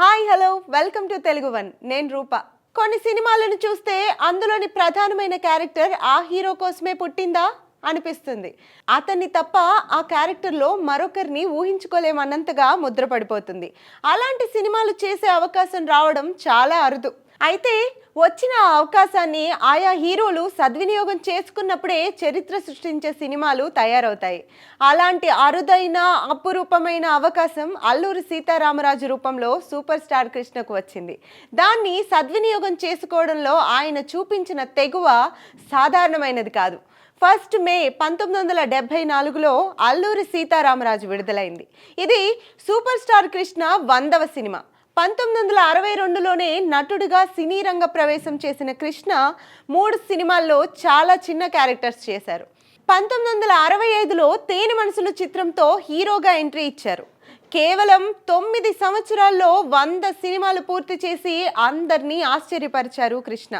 Hi hello. Welcome to Telugu One. నేను రూప. కొన్ని సినిమాలను చూస్తే అందులోని ప్రధానమైన క్యారెక్టర్ ఆ హీరో కోసమే పుట్టిందా అనిపిస్తుంది. అతన్ని తప్ప ఆ క్యారెక్టర్లో మరొకరిని ఊహించుకోలేమన్నంతగా ముద్రపడిపోతుంది అలాంటి సినిమాలు చేసే అవకాశం రావడం చాలా అరుదు. అయితే వచ్చిన అవకాశాన్ని ఆయా హీరోలు సద్వినియోగం చేసుకున్నప్పుడే చరిత్ర సృష్టించే సినిమాలు తయారవుతాయి. అలాంటి అరుదైన అపురూపమైన అవకాశం అల్లూరి సీతారామరాజు రూపంలో సూపర్ స్టార్ కృష్ణకు వచ్చింది. దాన్ని సద్వినియోగం చేసుకోవడంలో ఆయన చూపించిన తెగువ సాధారణమైనది కాదు. ఫస్ట్ మే పంతొమ్మిది వందల డెబ్బై నాలుగులో అల్లూరి సీతారామరాజు విడుదలైంది. ఇది సూపర్ స్టార్ కృష్ణ వందవ సినిమా. పంతొమ్మిది వందల అరవై రెండులోనే నటుడిగా సినీ రంగ ప్రవేశం చేసిన కృష్ణ మూడు సినిమాల్లో చాలా చిన్న క్యారెక్టర్స్ చేశారు. పంతొమ్మిది వందల అరవై ఐదులో తేనె మనసులు చిత్రంతో హీరోగా ఎంట్రీ ఇచ్చారు. కేవలం తొమ్మిది సంవత్సరాల్లో వంద సినిమాలు పూర్తి చేసి అందరినీ ఆశ్చర్యపరిచారు కృష్ణ.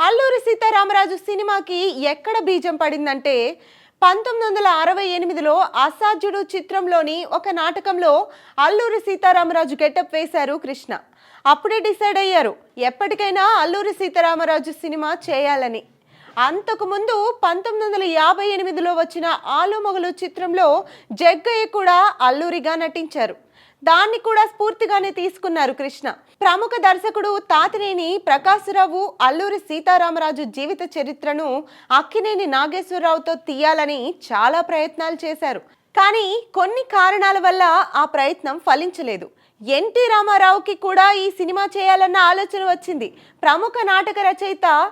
అల్లూరి సీతారామరాజు సినిమాకి ఎక్కడ బీజం పడిందంటే పంతొమ్మిది వందల అరవై ఎనిమిదిలో అసాధ్యుడు చిత్రంలోని ఒక నాటకంలో అల్లూరి సీతారామరాజు గెటప్ వేశారు కృష్ణ. అప్పుడే డిసైడ్ అయ్యారు ఎప్పటికైనా అల్లూరి సీతారామరాజు సినిమా చేయాలని. అంతకుముందు పంతొమ్మిది వందల యాభై ఎనిమిదిలో వచ్చిన ఆలుమొగలు చిత్రంలో జగ్గయ్య కూడా అల్లూరిగా నటించారు. దాన్ని కూడా స్ఫూర్తిగానే తీసుకున్నారు కృష్ణ. ప్రముఖ దర్శకుడు తాతినేని ప్రకాశరావు అల్లూరి సీతారామరాజు జీవిత చరిత్రను అక్కినేని నాగేశ్వరరావుతో తీయాలని చాలా ప్రయత్నాలు చేశారు. కానీ కొన్ని కారణాల వల్ల ఆ ప్రయత్నం ఫలించలేదు. ఎన్టీ రామారావుకి కూడా ఈ సినిమా చేయాలన్న ఆలోచన వచ్చింది. ప్రముఖ నాటక రచయిత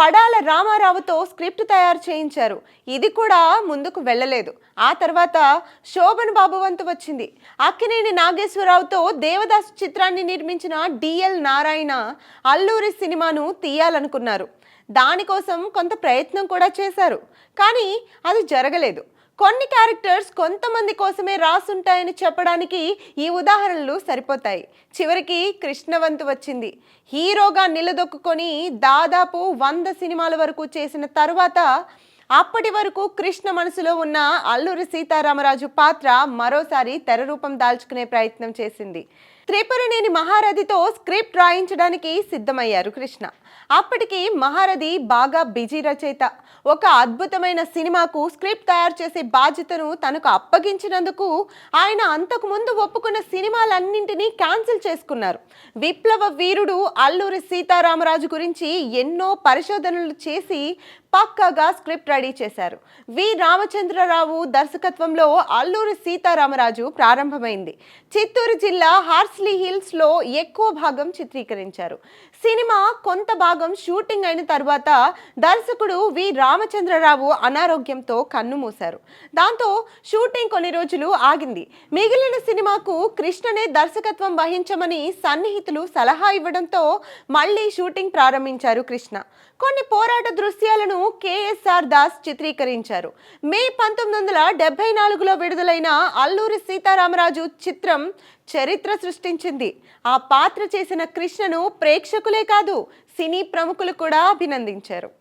పడాల రామారావుతో స్క్రిప్ట్ తయారు చేయించారు. ఇది కూడా ముందుకు వెళ్ళలేదు. ఆ తర్వాత శోభన్ బాబు వంతు వచ్చింది. అక్కినేని నాగేశ్వరరావుతో దేవదాస్ చిత్రాన్ని నిర్మించిన డిఎల్ నారాయణ అల్లూరి సినిమాను తీయాలనుకున్నారు. దానికోసం కొంత ప్రయత్నం కూడా చేశారు. కానీ అది జరగలేదు. కొన్ని క్యారెక్టర్స్ కొంతమంది కోసమే రాసుంటాయని చెప్పడానికి ఈ ఉదాహరణలు సరిపోతాయి. చివరికి కృష్ణవంతు వచ్చింది. హీరోగా నిలదొక్కుని దాదాపు వంద సినిమాల వరకు చేసిన తర్వాత అప్పటి వరకు కృష్ణ మనసులో ఉన్న అల్లూరి సీతారామరాజు పాత్ర మరోసారి తెర రూపం దాల్చుకునే ప్రయత్నం చేసింది. త్రిపురనేని మహారథితో స్క్రిప్ట్ రాయించడానికి సిద్ధమయ్యారు కృష్ణ. అప్పటికి మహారథి బాగా బిజీ రచయిత. ఒక అద్భుతమైన సినిమాకు స్క్రిప్ట్ తయారు చేసే బాధ్యతను తనకు అప్పగించినందుకు ఆయన అంతకు ముందు ఒప్పుకున్న సినిమాలన్నింటినీ క్యాన్సిల్ చేసుకున్నారు. విప్లవ వీరుడు అల్లూరి సీతారామరాజు గురించి ఎన్నో పరిశోధనలు చేసి పక్కాగా స్క్రిప్ట్ రెడీ చేశారు. వి. రామచంద్రరావు దర్శకత్వంలో అల్లూరి సీతారామరాజు ప్రారంభమైంది. చిత్తూరు జిల్లా హార్స్లీ హిల్స్లో ఎక్కువ భాగం చిత్రీకరించారు. సినిమా కొంత భాగం షూటింగ్ అయిన తర్వాత దర్శకుడు వి. రామచంద్రరావు అనారోగ్యంతో కన్నుమూశారు దాంతో షూటింగ్ కొన్ని రోజులు ఆగింది. మిగిలిన సినిమాకు కృష్ణనే దర్శకత్వం వహించమని సన్నిహితులు సలహా ఇవ్వడంతో మళ్ళీ షూటింగ్ ప్రారంభించారు కృష్ణ. కొన్ని పోరాట దృశ్యాలను కేఎస్ఆర్ దాస్ చిత్రీకరించారు. మే పంతొమ్మిది వందల డెబ్బై నాలుగులో విడుదలైన అల్లూరి సీతారామరాజు చిత్రం చరిత్ర సృష్టించింది. ఆ పాత్ర చేసిన కృష్ణను ప్రేక్షకులే కాదు సినీ ప్రముఖులు కూడా అభినందించారు.